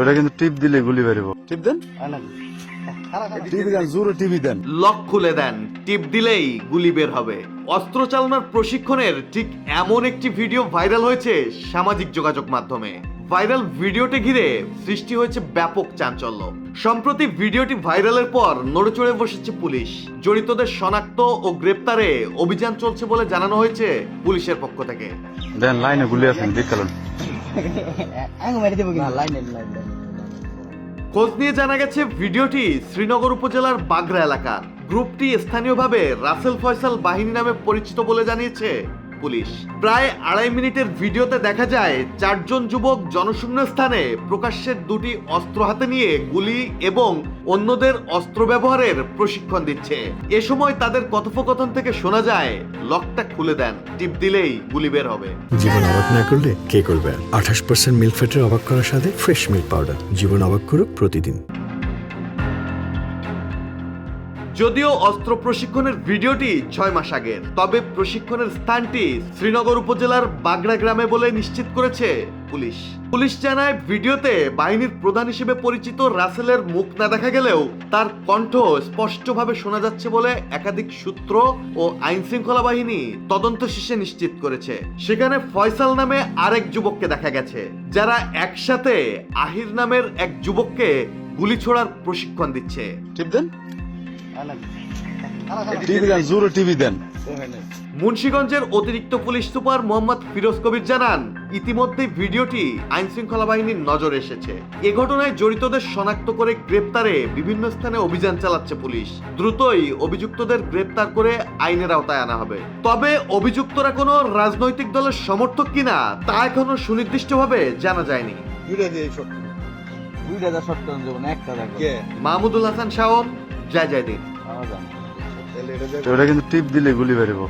ওটা কিন্তু টিপ দিলে গুলি বেরোব টিপ দেন? টিভি দেন জোরে টিভি দেন। লক খুলে দেন টিপ দিলেই গুলি বের হবে। অস্ত্র চালনার প্রশিক্ষণের ঠিক এমন একটি ভিডিও ভাইরাল হয়েছে সামাজিক যোগাযোগ মাধ্যমে। ভাইরাল ভিডিওটি ঘিরে সৃষ্টি হয়েছে ব্যাপক চাঞ্চল্য। সম্প্রতি ভিডিওটি ভাইরালের পর নড়েচড়ে বসেছে পুলিশ। জড়িতদের শনাক্ত ও গ্রেপ্তারে অভিযান চলছে বলে জানানো হয়েছে পুলিশের পক্ষ থেকে। দেন লাইনে গুলি আছেন খোঁজ নিয়ে জানা গেছে ভিডিওটি শ্রীনগর উপজেলার বাগরা এলাকার। গ্রুপটি স্থানীয়ভাবে রাসেল ফয়সাল বাহিনী নামে পরিচিত বলে জানিয়েছে। পুলিশ। প্রায় আড়াই মিনিটের ভিডিওতে দেখা যায়, চারজন যুবক জনশূন্য স্থানে প্রকাশ্যের দুটি অস্ত্র হাতে নিয়ে গুলি এবং অন্যদের অস্ত্র ব্যবহারের প্রশিক্ষণ দিচ্ছে। এ সময় তাদের কথোপকথন থেকে শোনা যায়, লকটা খুলে দেন, টিপ দিলেই গুলি বের হবে। জীবন অবাক না করলে কে করবে? আঠাশ পার্সেন্ট মিল্ক ফ্যাটের অবাক করার সাথে ফ্রেশ মিল্ক পাউডার জীবন অবাক করুক প্রতিদিন। যদিও অস্ত্র প্রশিক্ষণের ভিডিওটি ছয় মাস আগের, তবে প্রশিক্ষণের স্থানটি শ্রীনগর উপজেলার বাগড়া গ্রামে বলে নিশ্চিত করেছে পুলিশ। পুলিশ জানায়, ভিডিওতে বাহিনীর প্রধান হিসেবে পরিচিত রাসেলের মুখ না দেখা গেলেও তার কণ্ঠ স্পষ্টভাবে শোনা যাচ্ছে বলে একাধিক সূত্র ও আইন শৃঙ্খলা বাহিনী তদন্ত শেষে নিশ্চিত করেছে। সেখানে ফয়সাল নামে আরেক যুবককে দেখা গেছে, যারা একসাথে আহির নামের এক যুবককে গুলি ছোড়ার প্রশিক্ষণ দিচ্ছে। টিভি দেন জোরে টিভি দেন। মুন্সিগঞ্জের অতিরিক্ত পুলিশ সুপার মোহাম্মদ ফিরোজ কবির জানান ইতিমধ্যেই ভিডিওটি আইন শৃঙ্খলা বাহিনীর নজরে এসেছে। এ ঘটনায় জড়িতদের শনাক্ত করে গ্রেপ্তারে বিভিন্ন স্থানে অভিযান চালাচ্ছে পুলিশ। দ্রুতই অভিযুক্তদের গ্রেপ্তার করে আইনের আওতায় আনা হবে। তবে অভিযুক্তরা কোনো রাজনৈতিক দলের সমর্থক কিনা তা এখনও সুনির্দিষ্টভাবে জানা যায়নি। মাহমুদুল হাসান শাওন যায় দিন আমার জানা ওটা কিন্তু টিপ দিলে গুলি বেরোব।